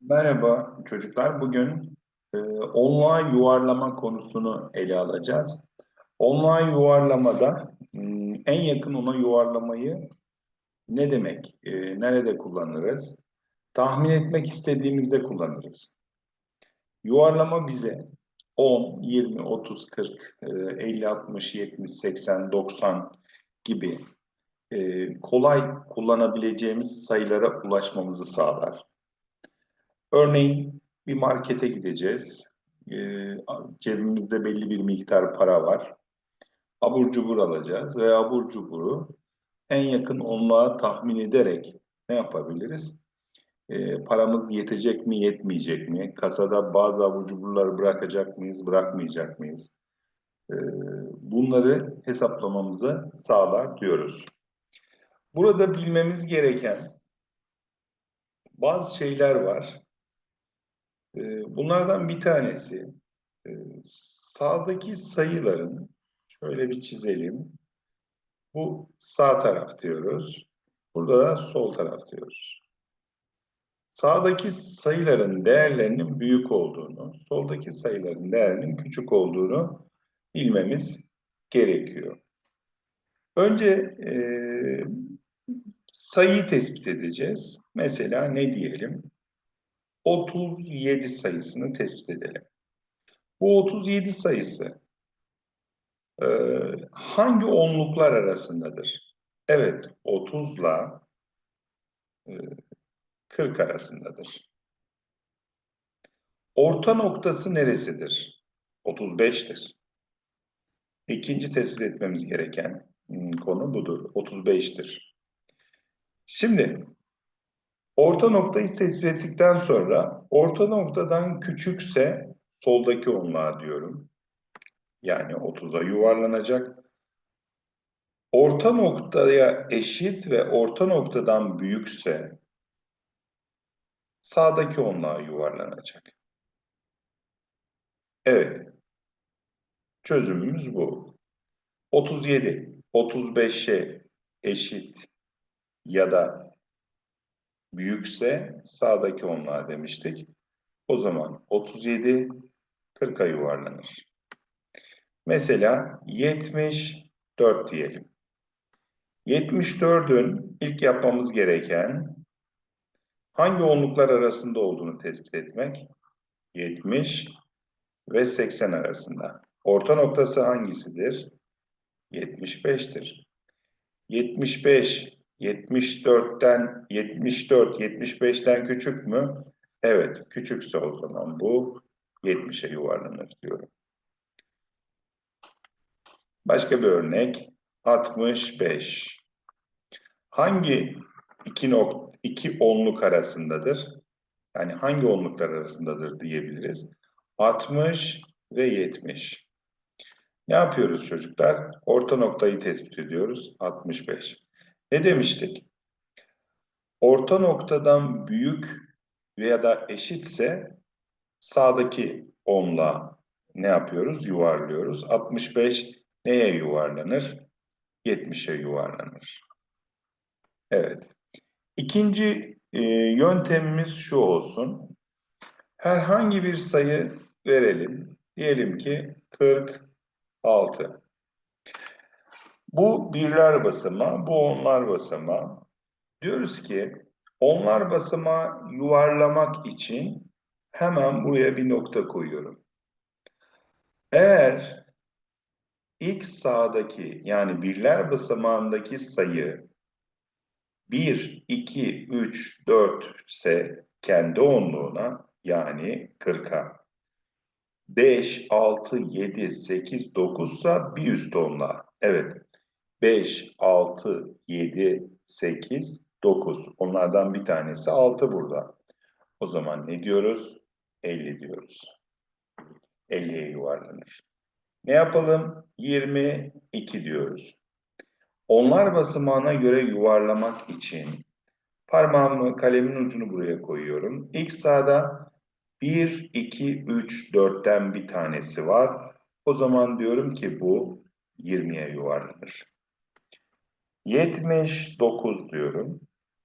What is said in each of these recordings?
Merhaba çocuklar. Bugün e, online yuvarlama konusunu ele alacağız. Online yuvarlamada hmm, en yakın ona yuvarlamayı ne demek, e, nerede kullanırız? Tahmin etmek istediğimizde kullanırız. Yuvarlama bize 10, 20, 30, 40, e, 50, 60, 70, 80, 90 gibi e, kolay kullanabileceğimiz sayılara ulaşmamızı sağlar. Örneğin bir markete gideceğiz. Ee, cebimizde belli bir miktar para var. Abur cubur alacağız ve abur cuburu en yakın onluğa tahmin ederek ne yapabiliriz? Ee, paramız yetecek mi, yetmeyecek mi? Kasada bazı abur cuburları bırakacak mıyız, bırakmayacak mıyız? Ee, bunları hesaplamamızı sağlar diyoruz. Burada bilmemiz gereken bazı şeyler var. Ee, bunlardan bir tanesi e, sağdaki sayıların şöyle bir çizelim. Bu sağ taraf diyoruz. Burada da sol taraf diyoruz. Sağdaki sayıların değerlerinin büyük olduğunu, soldaki sayıların değerinin küçük olduğunu bilmemiz gerekiyor. Önce e, sayıyı tespit edeceğiz. Mesela ne diyelim? 37 sayısını tespit edelim. Bu 37 sayısı e, hangi onluklar arasındadır? Evet, 30 ile e, 40 arasındadır. Orta noktası neresidir? 35'tir. İkinci tespit etmemiz gereken hmm, konu budur. 35'tir. Şimdi Orta noktayı tespit ettikten sonra orta noktadan küçükse soldaki onluğa diyorum. Yani 30'a yuvarlanacak. Orta noktaya eşit ve orta noktadan büyükse sağdaki onluğa yuvarlanacak. Evet. Çözümümüz bu. 37, 35'e eşit ya da büyükse sağdaki onluğa demiştik. O zaman 37 40'a yuvarlanır. Mesela 74 diyelim. 74'ün ilk yapmamız gereken hangi onluklar arasında olduğunu tespit etmek. 70 ve 80 arasında. Orta noktası hangisidir? 75'tir. 75 74'ten 74 75'ten küçük mü? Evet, küçükse o zaman bu 70'e yuvarlanır diyorum. Başka bir örnek 65. Hangi iki nok iki onluk arasındadır? Yani hangi onluklar arasındadır diyebiliriz. 60 ve 70. Ne yapıyoruz çocuklar? Orta noktayı tespit ediyoruz. 65. Ne demiştik? Orta noktadan büyük veya da eşitse sağdaki onla ne yapıyoruz? Yuvarlıyoruz. 65 neye yuvarlanır? 70'e yuvarlanır. Evet. İkinci e, yöntemimiz şu olsun. Herhangi bir sayı verelim. Diyelim ki 46. Bu birler basamağı, bu onlar basamağı. Diyoruz ki onlar basamağı yuvarlamak için hemen buraya bir nokta koyuyorum. Eğer ilk sağdaki yani birler basamağındaki sayı 1, 2, 3, 4 ise kendi onluğuna yani 40'a 5, 6, 7, 8, 9 ise bir üst onluğa. Evet 5, 6, 7, 8, 9. Onlardan bir tanesi 6 burada. O zaman ne diyoruz? 50 diyoruz. 50'ye yuvarlanır. Ne yapalım? 22 diyoruz. Onlar basamağına göre yuvarlamak için parmağımı, kalemin ucunu buraya koyuyorum. İlk sağda 1, 2, 3, 4'ten bir tanesi var. O zaman diyorum ki bu 20'ye yuvarlanır. 79 diyorum.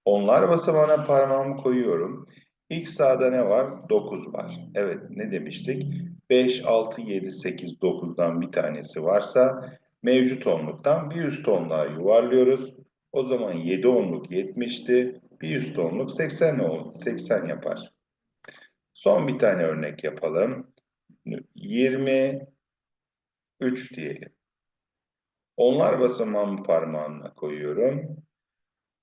Onlar basamağına parmağımı koyuyorum. İlk sağda ne var? 9 var. Evet ne demiştik? 5, 6, 7, 8, 9'dan bir tanesi varsa mevcut onluktan bir üst onluğa yuvarlıyoruz. O zaman 7 onluk 70'ti. Bir üst onluk 80, ol- 80 yapar. Son bir tane örnek yapalım. 23 diyelim. Onlar basamağımı parmağımla koyuyorum.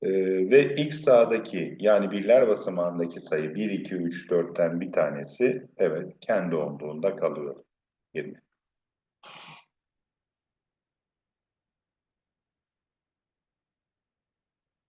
Ee, ve ilk sağdaki yani birler basamağındaki sayı 1, 2, 3, 4'ten bir tanesi evet kendi olduğunda kalıyor. 20.